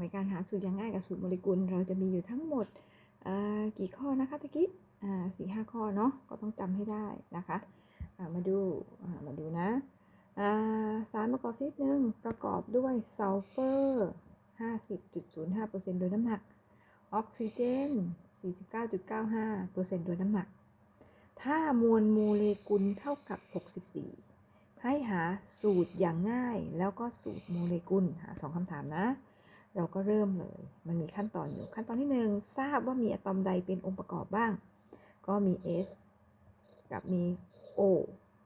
ในการหาสูตรอย่างง่ายกับสูตรโมเลกุล เราจะมีอยู่ทั้งหมดกี่ข้อนะคะตะกี้สี่ห้าข้อเนาะก็ต้องจำให้ได้นะคะามาดูามาดูนะาสารประกอบชนิดหนึ่งประกอบด้วยซัลเฟอร์ 50.05%โดยน้ำหนัก ออกซิเจน 49.95%โดยน้ำหนัก ถ้ามวลโมเลกุลเท่ากับ 64 ให้หาสูตรอย่างง่ายแล้วก็สูตรโมเลกุล หาสองคำถามนะ เราก็เริ่มเลย มันมีขั้นตอนอยู่ ขั้นตอนที่หนึ่งทราบว่ามีอะตอมใดเป็นองค์ประกอบบ้าง ก็มี S กับมี O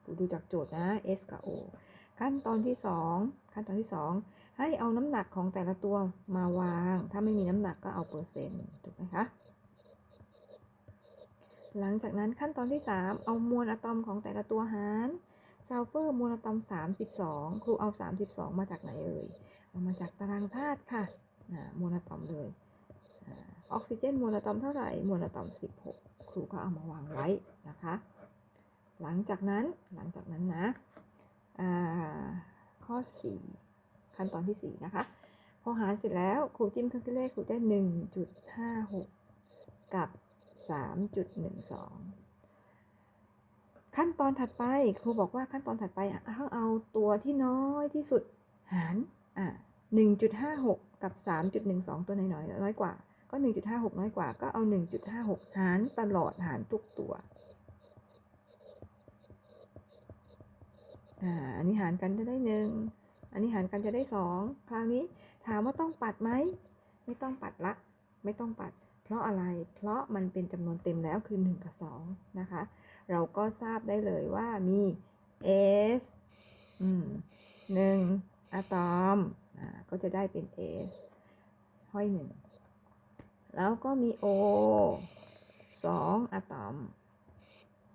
ดูดูจากโจทย์นะ S กับ O ขั้นตอนที่ 2 ขั้นตอนที่ 2 ให้เอาน้ำหนักของแต่ละตัวมาวาง ถ้าไม่มีน้ำหนักก็เอาเปอร์เซ็นต์ ถูกไหมคะ หลังจากนั้นขั้นตอนที่ 3 เอามวลอะตอมของแต่ละตัวหาร ซัลเฟอร์มวลอะตอม 32 ครูเอา 32 มาจากไหนเอ่ยเอามาจากตารางธาตุค่ะอ่ามวลตอมเลยออกซิเจนมวลตอมเท่าไหร่มวลอะตอม 16 ครูก็เอามาวางไว้นะคะ หลังจากนั้นหลังจากนั้นนะข้อ 4 ขั้นตอนที่ 4 นะคะ พอหารเสร็จแล้วครูจิ้มเครื่องคิดเลขครูได้ 1.56 กับ 3.12 ขั้นตอนถัดไปครูบอกว่าขั้นตอนถัดไปต้องเอาตัวที่น้อยที่สุดหารอะ1.56 กับ 3.12 ตัวน้อยๆน้อยกว่า ก็ 1.56 น้อยกว่า ก็เอา 1.56 หารตลอดหารทุกตัว อ่า อันนี้หารกันจะได้หนึ่ง อันนี้หารกันจะได้สอง คราวนี้ถามว่าต้องปัดไหม ไม่ต้องปัดละ ไม่ต้องปัด เพราะอะไร เพราะมันเป็นจำนวนเต็มแล้วคือ 1 กับ 2 นะคะ เราก็ทราบได้เลยว่ามี S หนึ่งอะตอมก็จะได้เป็น S ห้อยหนึ่ง แล้วก็มี O 2อะตอม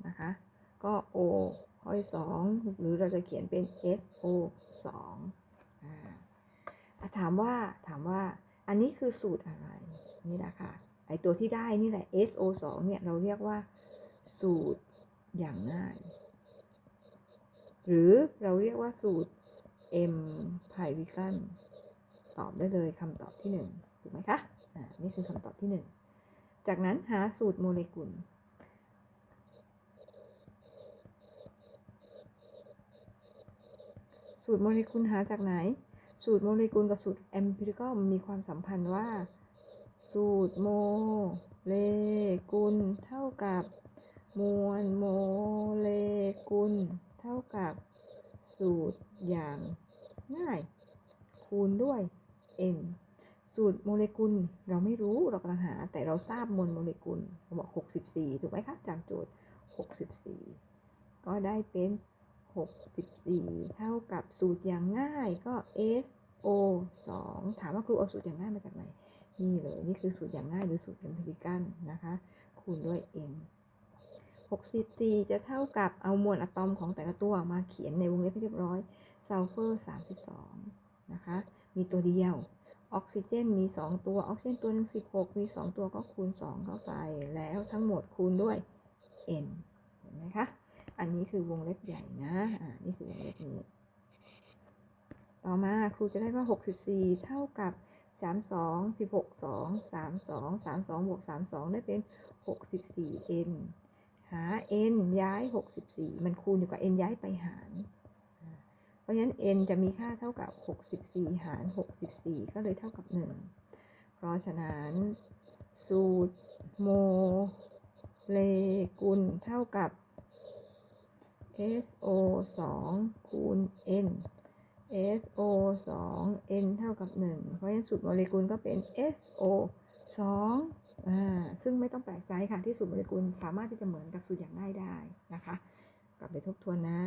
นะคะ ก็ O ห้อย2หรือเราจะเขียนเป็น SO 2อ่าถามว่าถามว่าอันนี้คือสูตรอะไร นี่แหละค่ะ ไอตัวที่ได้นี่แหละ SO 2 เนี่ยเราเรียกว่าสูตรอย่างง่าย หรือเราเรียกว่าสูตร M p y r i c a n ตอบได้เลยคำตอบที่ 1 ถูกไหมคะ อ่า นี่คือคำตอบที่ 1 จากนั้นหาสูตรโมเลกุล สูตรโมเลกุลหาจากไหน สูตรโมเลกุลกับสูตร empirical มันมีความสัมพันธ์ว่า สูตรโม เลกุลเท่ากับมวลโมเลกุลเท่ากับสูตรอย่างง่าย คูณด้วย n สูตรโมเลกุลเราไม่รู้เรากำลังหา แต่เราทราบมวลโมเลกุลเราบอก 64 ถูกไหมคะ จากโจทย์ 64 ก็ได้เป็น 64 เท่ากับสูตรอย่างง่ายก็ SO 2 ถามว่าครูเอาสูตรอย่างง่ายมาจากไหน นี่เลย นี่คือสูตรอย่างง่ายหรือสูตร empirical นะคะ คูณด้วย n 64 จะเท่ากับเอามวลอะตอมของแต่ละตัวมาเขียนในวงเล็บให้เรียบร้อยซัลเฟอร์ 32 นะคะ มีตัวเดียว ออกซิเจนมี 2 ตัว ออกซิเจนตัวหนึง16 มี 2 ตัวก็คูณ 2 เข้าไป แล้วทั้งหมดคูณด้วย n เห็นไหมคะ อันนี้คือวงเล็บใหญ่นะ อ่า นี่คือวงเล็บนี้ ต่อมาครูจะได้ว่า 64 เท่ากับ 32 16 2 32 32บวก32 ได้เป็น 64n หา n ย้าย 64 มันคูณอยู่กับ n ย้ายไปหาร เพราะฉะนั้น n จะมีค่าเท่ากับ 64 หาร 64 ก็เลยเท่ากับ 1 เพราะฉะนั้น สูตรโมเลกุลเท่ากับ SO 2 คูณ N SO 2 N เท่ากับ 1 เพราะฉะนั้นสูตรโมเลกุลก็เป็น SO 2อ่าซึ่งไม่ต้องแปลกใจค่ะที่สูตรโมเลกุลสามารถที่จะเหมือนกับสูตรอย่างง่ายได้นะคะ กลับไปทบทวนนะ